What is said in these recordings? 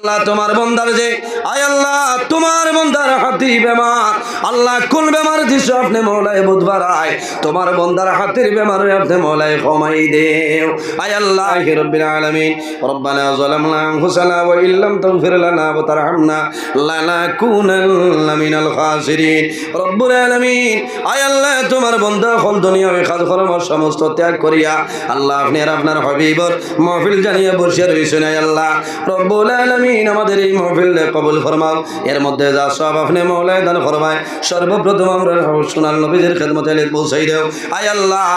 আল্লাহ তোমার বন্দার যে আয় আল্লাহ তোমার বন্দার হাতি বেমার। আল্লাহ, কোন বেমার দিছ আপনি মৌলায় বুধবার? আয়, তোমার বন্দার হাতের বেমার আপনি মৌলায় কমাই দেও। আয় আল্লাহ রব্বিল আলামিন, রব্বানা যালামনা আনফুসানা ওয়া ইল্লাম তাগফির লানা ওয়া তারহামনা লানাকুনান্না মিনাল খাসিরিন। রব্বুল আলামিন, আয় আল্লাহ, তোমার বন্দা হল সমস্ত ত্যাগ করিয়া আল্লাহ আপনি আর আপনার হবিবর মাহফিল জানিয়ে বসে রয়েছেন আয় আল্লাহ। রব্বুল আলামিন, আমাদের এই মাহফিল কবুল ফরমাও। এর মধ্যে যা সব আপনি মৌলায় দান ফরমায় সর্বপ্রথম আমরা সোনাল নবীদের খেদমতে পৌঁছাই দেও। আয় আল্লাহ,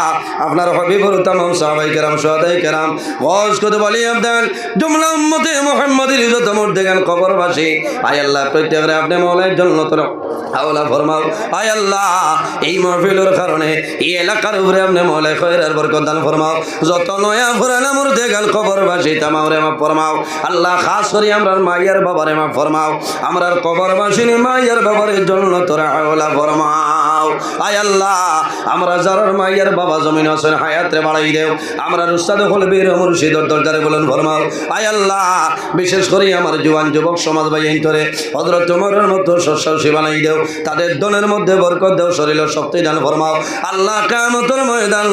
আপনার হবিবর তামাম সাহাবাই কেরাম, সোহাদাই কেরাম, গজ কত বলি আবদাল, জুমলা উম্মতে মোহাম্মদের যত মধ্যে গান কবরবাসী আয় আল্লাহ প্রত্যেকরে আপনি মৌলায় জন্য তোর আওলা ফরমাও। আয় আল্লাহ, এই মাহফিলের কারণে এই এলাকার উপরে আপনি মৌলায় খয়রার বরকত দান ফরমাও। যত নয়া ফুরানা মুর্দে গাল কবরবাসী তামাওরে মা ফরমাও। আল্লাহ, খাস করে আমরা মাইয়ার বাবারে মা ফরমাও। আমরার কবরবাসিনী মাইয়ার বাবারের জন্য তোরা আওলা ফরমাও। আয় আল্লাহ, আমরা বাবা জমিন আছেন হায়াতে বাড়াই দেও। আমরা উস্তাদ হল বীর মুর্শিদর দরজারে বলেন ফরমাও। আয় আল্লাহ, বিশেষ করে আমার জোয়ান যুবক সমাজ ভাই তোরে হজরত তোমার মতো শস্য বানাই দেও। তাদের দনের মধ্যে বরকত দেও, শরীর শক্তি দান ফরমাও। আল্লাহ কামতর ময়দান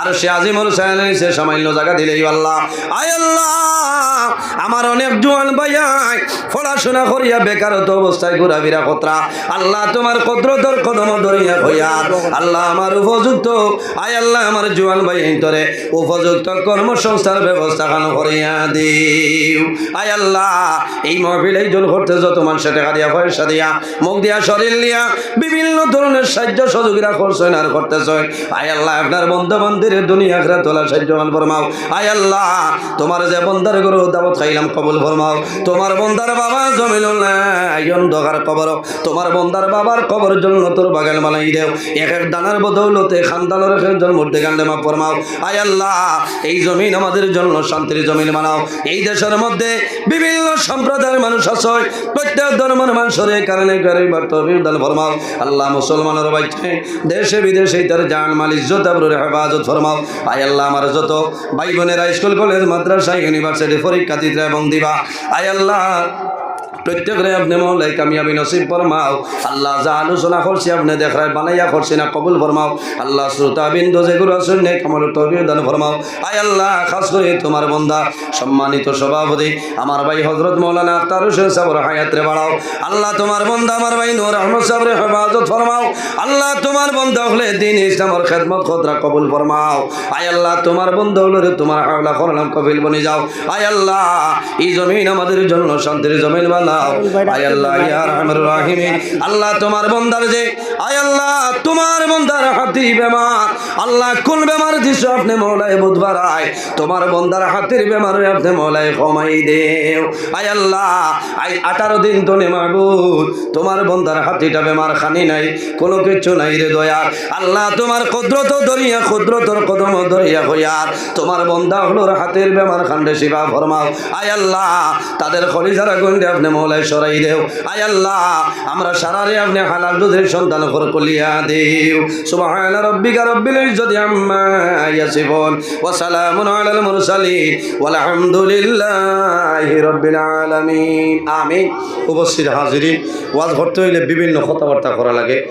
আর সে আজিমুল সাহেব সে সামান্য জায়গা দিলেই আল্লাহ। আয় আল্লাহ আমার অনেক জোয়ান ভাইয়াই পড়াশোনা করিয়া বেকারত অবস্থায় ঘোরাফেরা কতরা। আল্লাহ তোমার কদ্রতর কদম ধরিয়া হইয়া আল্লাহ আমার উপযুক্ত। আয় আল্লাহ আমার জোয়ান ভাই তোরে। উপযুক্ত কর্মসংস্থার ব্যবস্থা খান করিয়া দিও। আয় আল্লাহ, এই মহফিল, এই জল করতে যত মানুষের টাকা দিয়া, পয়সা দিয়া, মুখ দিয়া, শরীর দিয়া, বিভিন্ন ধরনের সাহায্য সহযোগিতা করছেন আর করতেছেন আয় আল্লাহ, আপনার বন্ধু বান্ধবের দুনিয়া আখরা তোলা সাহায্য ফরমাও। আয় আল্লাহ, তোমার যে বন্দার গরু দাবত খাইলাম, কবুল ফরমাও। তোমার বন্দার বাবা জমিল অন্ধকার কবর। তোমার বন্দার বাবার কবর জন্য তোর বাগান বানাই দেও। এক এক দানার বদৌলতে খানদানের এক একজন মধ্যে গান্ডে মা ফরমাও। আয় আল্লাহ, এই জমিন আমাদের জন্য শান্তির জমিন বানাও। এই দেশের মধ্যে বিভিন্ন সম্প্রদায়ের মানুষ আছে, প্রত্যেক ধর্মের মানুষের কারণে কারণে বার্তাল ফরমাও। আল্লাহ মুসলমানের বাইছে দেশে বিদেশে তার জান, মাল, ইজ্জত, আবরুর হেফাজত ফরমাও। আয় আল্লাহ, আমার যত ভাই বোনেরা স্কুল, কলেজ, মাদ্রাসা, ইউনিভার্সিটি পরীক্ষা দিতে এবং দিবা। আয় আল্লাহ প্রত্যেকরে আপনি মৌলাই কামিয়াবি নসিব ফরমাও। আল্লাহ যা আলোচনা করছি আপনি দেখায় বানাইয়া করছি না কবুল ফরমাও। আল্লাহ শ্রোতা বিন্দু যেগুলো আছেন নেই কামল তবিও ফরমাও। আয় আল্লাহ, খাস করে তোমার বন্ধা, সম্মানিত সভাপতি, আমার ভাই হজরত মৌলানা আখতার হোসেন সাবর হায়াতরে বাড়াও। আল্লাহ তোমার বন্ধা, আমার ভাই নূর আহমদ সাবরে হেফাজত ফরমাও। আল্লাহ তোমার বন্ধা হলে দিন ইসলামর খেদমত খদরা কবুল ফরমাও। আয় আল্লাহ তোমার বন্ধু হলে তোমার হাওলা করলাম কবিল বনে যাও। আয় আল্লাহ, এই জমিন আমাদের জন্য শান্তির জমিন আয় আল্লাহ ইয়া আল্লাহ তোমার বন্দার যে আয় আল্লাহ তোমার বন্দার হাতি বেমার আল্লাহ কোন বেমার দিছ আপনি মৌলায় বুধবার আয় তোমার বন্দার হাতির বেমার আপনি মৌলায় কমাই দেও। আয় আল্লাহ আই আঠারো দিন তো নেমাগুদ তোমার বন্দার হাতিটা বেমার খানি নাই, কোনো কিছু নাই রে দয়ার আল্লাহ, তোমার ক্ষুদ্রত ধরিয়া ক্ষুদ্রতর কদম ধরিয়া হইয়ার, তোমার বন্দা হলোর হাতের বেমার খান্ডে শিবা ফরমাও। আয় আল্লাহ, তাদের খলিজারা গন্ডে আপনি মৌলায় সরাই দেও। আয় আল্লাহ, আমরা সারারে আপনি হালাল দুধের সন্তান করে কলিয়া দেও। সুবহান রব্বিকা রব্বিল ইজ্জতি আম্মা আলাল মুরসালিন, ওয়ালহামদুলিল্লাহি রব্বিল আলামিন। আমিন। উপস্থিত হাজিরিন, ওয়াজ করতে হইলে বিভিন্ন কথাবার্তা করা লাগে।